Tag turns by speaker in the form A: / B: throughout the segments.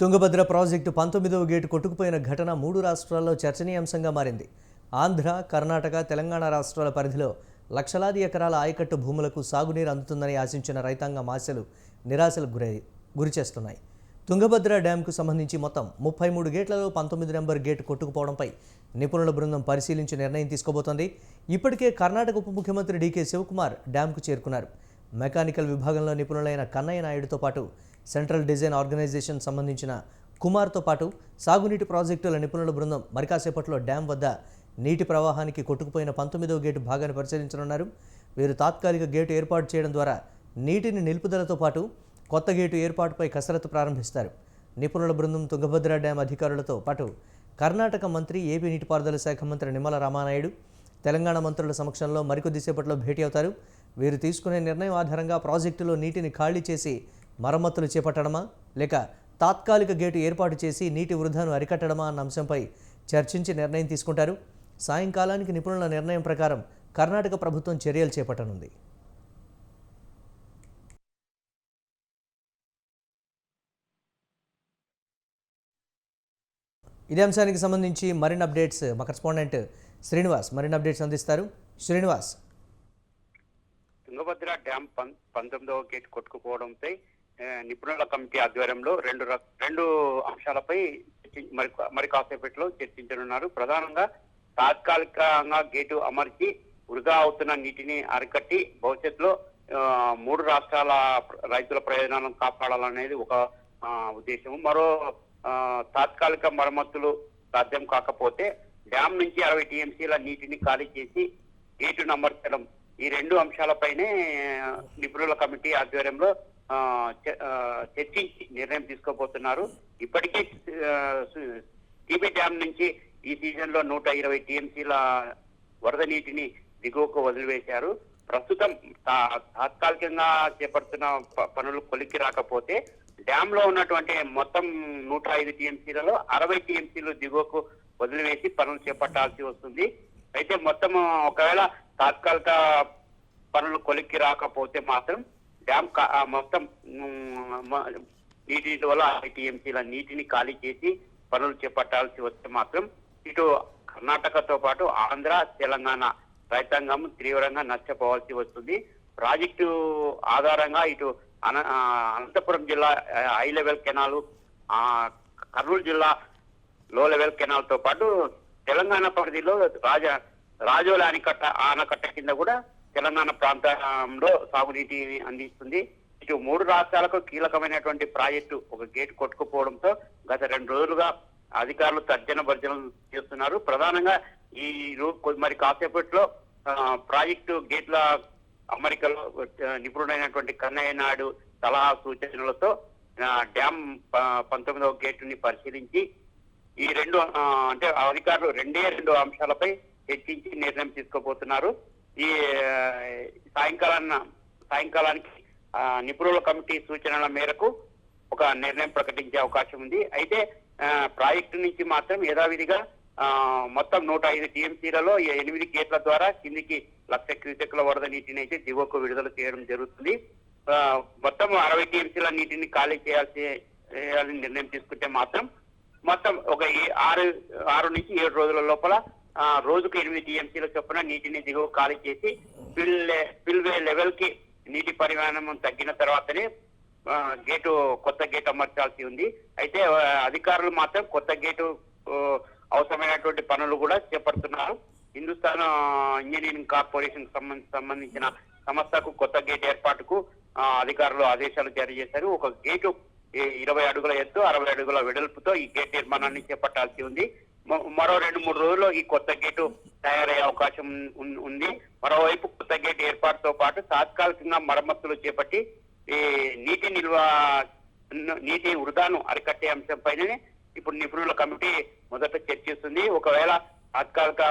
A: Tungabhadra project పంతొమ్మిదవ gate కొట్టుకుపోయిన ఘటన మూడు రాష్ట్రాల్లో చర్చనీయాంశంగా మారింది. ఆంధ్ర కర్ణాటక తెలంగాణ రాష్ట్రాల పరిధిలో లక్షలాది ఎకరాల ఆయకట్టు భూములకు సాగునీరు అందుతుందని ఆశించిన రైతాంగం ఆశలు నిరాశలకు గురై గురిచేస్తున్నాయి. తుంగభద్ర డ్యాంకు సంబంధించి మొత్తం ముప్పై మూడు గేట్లలో పంతొమ్మిది నెంబర్ గేటు కొట్టుకుపోవడంపై నిపుణుల బృందం పరిశీలించి నిర్ణయం తీసుకోబోతోంది. ఇప్పటికే కర్ణాటక ఉప ముఖ్యమంత్రి డీకే శివకుమార్ డ్యాంకు చేరుకున్నారు. మెకానికల్ విభాగంలో నిపుణులైన కన్నయ్య నాయుడుతో పాటు సెంట్రల్ డిజైన్ ఆర్గనైజేషన్ సంబంధించిన కుమార్తో పాటు సాగునీటి ప్రాజెక్టుల నిపుణుల బృందం మరికాసేపట్లో డ్యాం వద్ద నీటి ప్రవాహానికి కొట్టుకుపోయిన పంతొమ్మిదవ గేటు భాగాన్ని పరిశీలించనున్నారు. వీరు తాత్కాలిక గేటు ఏర్పాటు చేయడం ద్వారా నీటిని నిలుపుదలతో పాటు కొత్త గేటు ఏర్పాటుపై కసరత్తు ప్రారంభిస్తారు. నిపుణుల బృందం తుంగభద్ర డ్యాం అధికారులతో పాటు కర్ణాటక మంత్రి ఏపీ నీటిపారుదల శాఖ మంత్రి నిమ్మల రామానాయుడు తెలంగాణ మంత్రుల సమక్షంలో మరికొద్దిసేపట్లో భేటీ అవుతారు. వీరు తీసుకునే నిర్ణయం ఆధారంగా ప్రాజెక్టులో నీటిని ఖాళీ చేసి మరమ్మతులు చేపట్టడమా? లేక తాత్కాలిక గేటు ఏర్పాటు చేసి నీటి వృధాను అరికట్టడమా అన్న అంశంపై చర్చించి నిర్ణయం తీసుకుంటారు. సాయంకాలానికి నిపుణుల నిర్ణయం ప్రకారం కర్ణాటక ప్రభుత్వం చర్యలు చేపట్టనుంది. ఇదే అంశానికి సంబంధించి మరిన్ని అప్డేట్స్ మా కరెస్పాండెంట్ శ్రీనివాస్ మరిన్ని అప్డేట్స్ అందిస్తారు. శ్రీనివాస్.
B: తుంగభద్ర డ్యాం పం- పంతొమ్మిదవ గేట్ కొట్టుకుపోవడంపై నిపుణుల కమిటీ ఆధ్వర్యంలో రెండు ర- రెండు అంశాలపై మరి మరి కాసేపట్లో చర్చించనున్నారు. ప్రధానంగా తాత్కాలికంగా గేటు అమర్చి వృధా అవుతున్న నీటిని అరికట్టి భవిష్యత్తులో మూడు రాష్ట్రాల రైతుల ప్రయోజనాలను కాపాడాలనేది ఒక ఉద్దేశం మరో తాత్కాలిక మరమ్మతులు సాధ్యం కాకపోతే డ్యాం నుంచి అరవై టీఎంసీల నీటిని ఖాళీ చేసి గేటును అమర్చడం. ఈ రెండు అంశాలపైనే నిపుణుల కమిటీ ఆధ్వర్యంలో చర్చించి నిర్ణయం తీసుకోబోతున్నారు. ఇప్పటికే టీబీ డ్యామ్ నుంచి ఈ సీజన్లో నూట ఇరవై టీఎంసీల వరద నీటిని దిగువకు వదిలివేశారు. ప్రస్తుతం తా- తాత్కాలికంగా చేపడుతున్న పనులు కొలిక్కి రాకపోతే డ్యామ్లో ఉన్నటువంటి మొత్తం నూట ఐదు టీఎంసీలలో అరవై టీఎంసీలు దిగువకు వదిలివేసి పనులు చేపట్టాల్సి వస్తుంది. అయితే మొత్తం ఒకవేళ తాత్కాలిక పనులు కొలిక్కి రాకపోతే మాత్రం డ్యామ్ మొత్తం నీటి వల్ల ఐటీఎంసీల నీటిని ఖాళీ చేసి పనులు చేపట్టాల్సి వస్తే మాత్రం ఇటు కర్ణాటకతో పాటు ఆంధ్ర తెలంగాణ రైతాంగం తీవ్రంగా నష్టపోవాల్సి వస్తుంది. ప్రాజెక్టు ఆధారంగా ఇటు అన అనంతపురం జిల్లా హై లెవెల్ కెనాలు ఆ, కర్నూలు జిల్లా లో లెవెల్ కెనాల్తో పాటు తెలంగాణ పరిధిలో రాజ రాజోల ఆనకట్ట ఆనకట్ట కింద కూడా తెలంగాణ ప్రాంతంలో సాగునీటిని అందిస్తుంది. ఇటు మూడు రాష్ట్రాలకు కీలకమైనటువంటి ప్రాజెక్టు ఒక గేట్ కొట్టుకుపోవడంతో గత రెండు రోజులుగా అధికారులు తర్జన భర్జన చేస్తున్నారు. ప్రధానంగా ఈ రో- మరి కాసేపట్లో ప్రాజెక్టు గేట్ల అమరికలో నిపుణుడైనటువంటి కన్నయ్య నాయుడు సలహా సూచనలతో డ్యామ్ పంతొమ్మిదవ గేటుని పరిశీలించి ఈ రెండు అంటే అధికారులు రెండే రెండు అంశాలపై చర్చించి నిర్ణయం తీసుకోబోతున్నారు. ఈ ఆ, సాయంకాలాన్న సాయంకాలానికి నిపుణుల కమిటీ సూచనల మేరకు ఒక నిర్ణయం ప్రకటించే అవకాశం ఉంది. అయితే ప్రాజెక్టు నుంచి మాత్రం యథావిధిగా మొత్తం నూట ఐదు టీఎంసీలలో ఎనిమిది గేట్ల ద్వారా కిందికి లక్ష క్యూసెక్ల వరద నీటిని అయితే దిగువకు విడుదల చేయడం జరుగుతుంది. మొత్తం అరవై టీఎంసీల నీటిని ఖాళీ చేయాల్సి చేయాలని నిర్ణయం తీసుకుంటే మాత్రం మొత్తం ఒక ఆరు ఆరు నుంచి ఏడు రోజుల లోపల రోజుకు ఎనిమిది టీఎంసీల చొప్పున నీటిని దిగువ ఖాళీ చేసి స్పిల్ స్పిల్వే లెవెల్కి నీటి పరిమాణం తగ్గిన తర్వాతనే గేటు కొత్త గేట్ అమర్చాల్సి ఉంది. అయితే అధికారులు మాత్రం కొత్త గేటు అవసరమైనటువంటి పనులు కూడా చేపడుతున్నారు. హిందుస్థాన్ ఇంజనీరింగ్ కార్పొరేషన్ సంబంధించిన సంస్థకు కొత్త గేట్ ఏర్పాటుకు అధికారులు ఆదేశాలు జారీ చేశారు. ఒక గేటు ఇరవై అడుగుల ఎత్తు అరవై అడుగుల వెడల్పుతో ఈ గేట్ నిర్మాణాన్ని చేపట్టాల్సి ఉంది. మరో రెండు మూడు రోజుల్లో ఈ కొత్త గేటు తయారయ్యే అవకాశం ఉంది. మరోవైపు కొత్త గేట్ ఏర్పాటుతో పాటు తాత్కాలికంగా మరమ్మతులు చేపట్టి ఈ నీటి నిల్వ నీటి వృధాను అరికట్టే అంశంపైనే ఇప్పుడు నిపుణుల కమిటీ మొదట చర్చిస్తుంది. ఒకవేళ తాత్కాలిక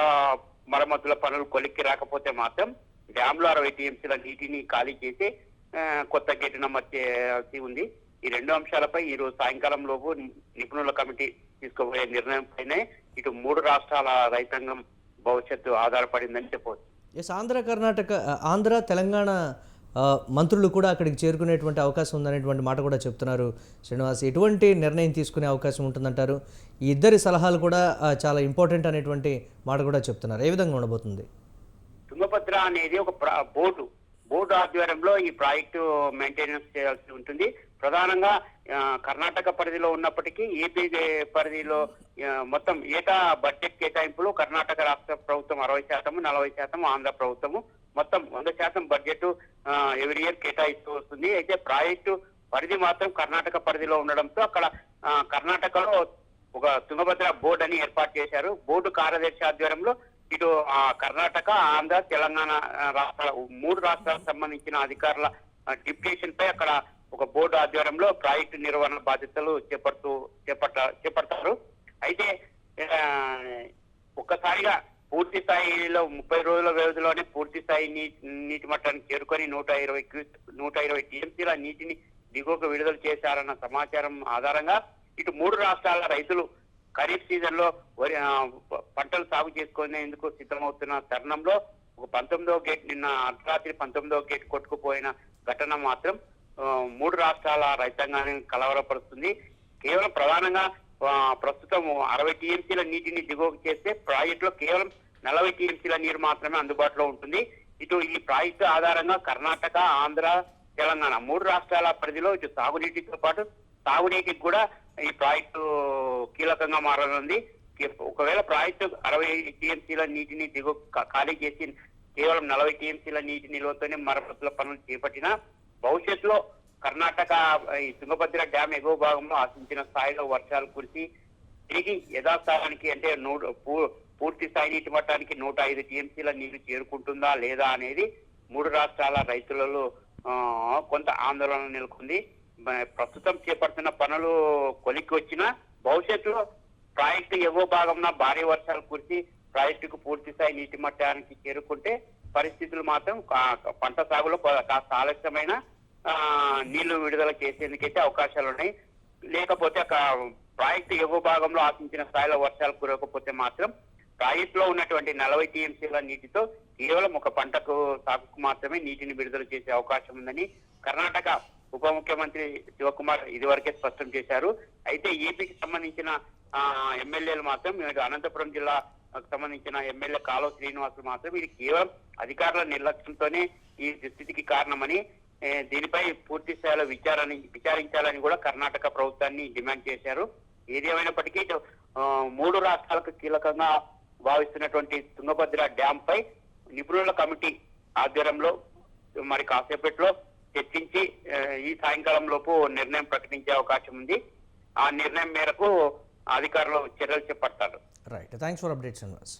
B: మరమ్మతుల పనులు కొలిక్కి రాకపోతే మాత్రం డ్యామ్ అరవై టీఎంసీల నీటిని ఖాళీ చేసి కొత్త గేటు నమోదు ఉంది. ఈ రెండు అంశాలపై ఈ రోజు సాయంకాలం లోపు నిపుణుల కమిటీ తీసుకోబోయే నిర్ణయం పైనే ఇటు మూడు రాష్ట్రాల రైతాంగం భవిష్యత్తు ఆధారపడిందని చెప్పవచ్చు.
A: ఎస్ ఆంధ్ర కర్ణాటక ఆంధ్ర తెలంగాణ మంత్రులు కూడా అక్కడికి చేరుకునేటువంటి అవకాశం ఉందనేటువంటి మాట కూడా చెప్తున్నారు శ్రీనివాస్. ఎటువంటి నిర్ణయం తీసుకునే అవకాశం ఉంటుందంటారు? ఈ ఇద్దరి సలహాలు కూడా చాలా ఇంపార్టెంట్ అనేటువంటి మాట కూడా చెప్తున్నారు. ఏ విధంగా ఉండబోతుంది?
B: తుంగభద్ర అనేది ఒక బోర్డు. బోర్డు ఆధ్వర్యంలో ఈ ప్రాజెక్టు మెయింటెనెన్స్ చేయాల్సి ఉంటుంది. ప్రధానంగా కర్ణాటక పరిధిలో ఉన్నప్పటికీ ఏపీ పరిధిలో మొత్తం ఏటా బడ్జెట్ కేటాయింపులు కర్ణాటక రాష్ట్ర ప్రభుత్వం అరవై శాతము నలభై శాతం ఆంధ్ర ప్రభుత్వము మొత్తం వంద శాతం బడ్జెట్ ఎవ్రీ ఇయర్ కేటాయిస్తూ వస్తుంది. అయితే ప్రాజెక్టు పరిధి మాత్రం కర్ణాటక పరిధిలో ఉండడంతో అక్కడ కర్ణాటకలో ఒక తుంగభద్ర బోర్డు అని ఏర్పాటు చేశారు. బోర్డు కార్యదర్శి ఆధ్వర్యంలో ఇటు కర్ణాటక ఆంధ్ర తెలంగాణ రాష్ట్రాల మూడు రాష్ట్రాలకు సంబంధించిన అధికారుల డిప్యూటేషన్ పై అక్కడ ఒక బోర్డు ఆధ్వర్యంలో ప్రాజెక్టు నిర్వహణ బాధ్యతలు చేపడుతూ చేపట్ట చేపడతారు. అయితే ఒక్కసారిగా పూర్తి స్థాయిలో ముప్పై రోజుల వ్యవధిలోనే పూర్తి స్థాయి నీటి నీటి మట్టాన్ని చేరుకొని నూట ఇరవై నూట ఇరవై టీఎంసీల నీటిని దిగువకు విడుదల చేశారన్న సమాచారం ఆధారంగా ఇటు మూడు రాష్ట్రాల రైతులు ఖరీఫ్ సీజన్లో వరి పంటలు సాగు చేసుకునేందుకు సిద్ధమవుతున్న తరుణంలో ఒక పంతొమ్మిదో గేట్ నిన్న అర్ధరాత్రి పంతొమ్మిదో గేట్ కొట్టుకుపోయిన ఘటన మాత్రం మూడు రాష్ట్రాల రైతాంగాన్ని కలవరపరుస్తుంది. కేవలం ప్రధానంగా ప్రస్తుతం అరవై టీఎంసీల నీటిని దిగువకు చేస్తే ప్రాజెక్టులో కేవలం నలభై టీఎంసీల నీరు మాత్రమే అందుబాటులో ఉంటుంది. ఇటు ఈ ప్రాజెక్టు ఆధారంగా కర్ణాటక ఆంధ్ర తెలంగాణ మూడు రాష్ట్రాల పరిధిలో ఇటు సాగునీటితో పాటు తాగునీటికి కూడా ఈ ప్రాజెక్టు కీలకంగా మారనుంది. ఒకవేళ ప్రాజెక్టు అరవై టీఎంసీల నీటిని దిగు ఖాళీ చేసి కేవలం నలభై టీఎంసీల నీటి నిల్వతోనే మరమ్మతుల పనులు చేపట్టిన భవిష్యత్తులో కర్ణాటక ఈ తుంగభద్ర డ్యామ్ ఎగువ భాగంలో ఆశించిన స్థాయిలో వర్షాలు కురిసి తిరిగి యథాస్థానానికి అంటే నూట పూ- పూర్తి స్థాయి నీటి మట్టానికి నూట ఐదు టీఎంసీల నీరు చేరుకుంటుందా లేదా అనేది మూడు రాష్ట్రాల రైతులలో కొంత ఆందోళన నెలకొంది. ప్రస్తుతం చేపడుతున్న పనులు కొలిక్కి వచ్చినా భవిష్యత్తులో ప్రాజెక్టు ఎగువ భాగంలో భారీ వర్షాలు కురిసి ప్రాజెక్టుకు పూర్తి స్థాయి నీటి మట్టానికి చేరుకుంటే పరిస్థితులు మాత్రం పంట సాగులో కాస్త ఆలస్యమైన నీళ్ళు విడుదల చేసేందుకైతే అవకాశాలు ఉన్నాయి. లేకపోతే ఒక ప్రాజెక్టు ఎగువ భాగంలో ఆశించిన స్థాయిలో వర్షాలు కురవకపోతే మాత్రం ప్రాజెక్టులో ఉన్నటువంటి నలభై టీఎంసీల నీటితో కేవలం ఒక పంటకు సాగుకు మాత్రమే నీటిని విడుదల చేసే అవకాశం ఉందని కర్ణాటక ఉప ముఖ్యమంత్రి శివకుమార్ ఇదివరకే స్పష్టం చేశారు. అయితే ఏపీకి సంబంధించిన ఎమ్మెల్యేలు మాత్రం అనంతపురం జిల్లా సంబంధించిన ఎమ్మెల్యే కాలువ శ్రీనివాసులు మాత్రం ఇది కేవలం అధికారుల నిర్లక్ష్యంతోనే ఈ దుస్థితికి కారణమని దీనిపై పూర్తి స్థాయిలో విచారణ విచారించాలని కూడా కర్ణాటక ప్రభుత్వాన్ని డిమాండ్ చేశారు. ఏది ఏమైనప్పటికీ మూడు రాష్ట్రాలకు కీలకంగా భావిస్తున్నటువంటి తుంగభద్ర డ్యామ్ పై నిపుణుల కమిటీ ఆధ్వర్యంలో మరి కాసేపట్లో చర్చించి ఈ సాయంకాలం లోపు నిర్ణయం ప్రకటించే అవకాశం ఉంది. ఆ నిర్ణయం మేరకు అధికారులు చర్యలు చేపడతారు.
A: Right thanks for update Srinivas